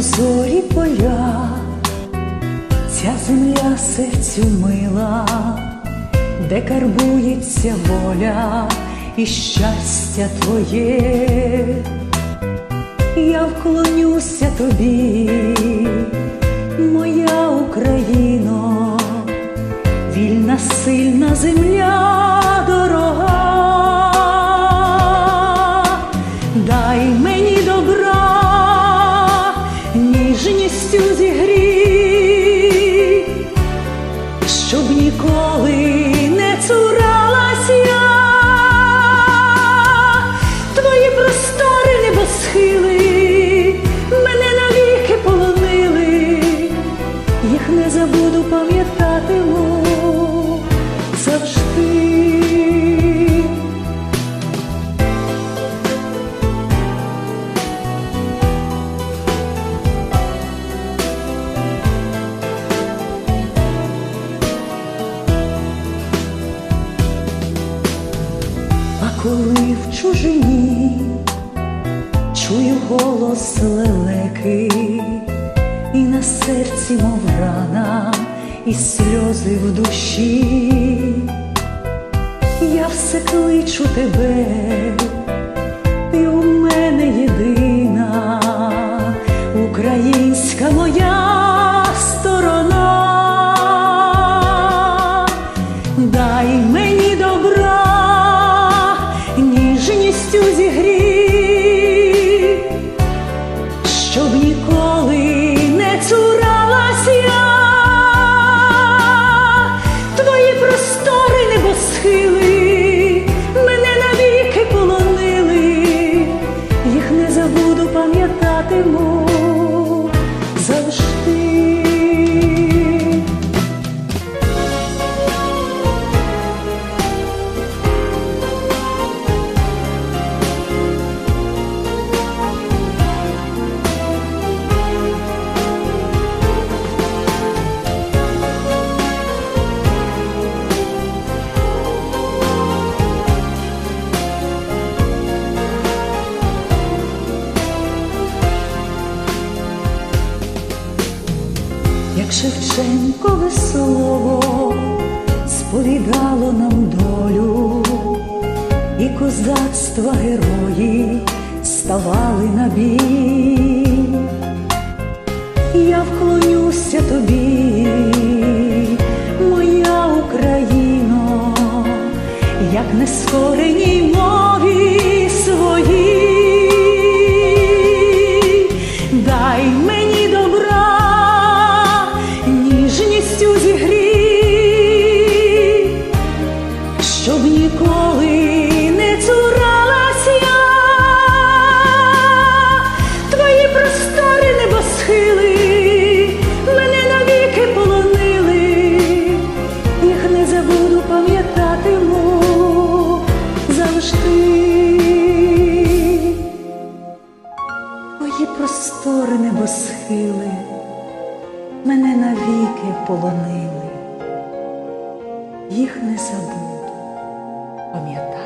зорі поля, ця земля серцю мила, де карбується воля і щастя твоє, я вклонюся тобі, моя Україно, вільна сильна земля дорога, чужині чую голос лелеки, і на серці, мов рана, і сльози в душі, я все кличу тебе, ти у мене єдина, українська моя сторона, дай мені ніколи не цуралась як Шевченкове слово сповідало нам долю, і козацтва герої ставали на бій. Я вклонюся тобі, моя Україно, як нескореній мові небосхили, мене навіки полонили, їх не забуду, пам'ятати.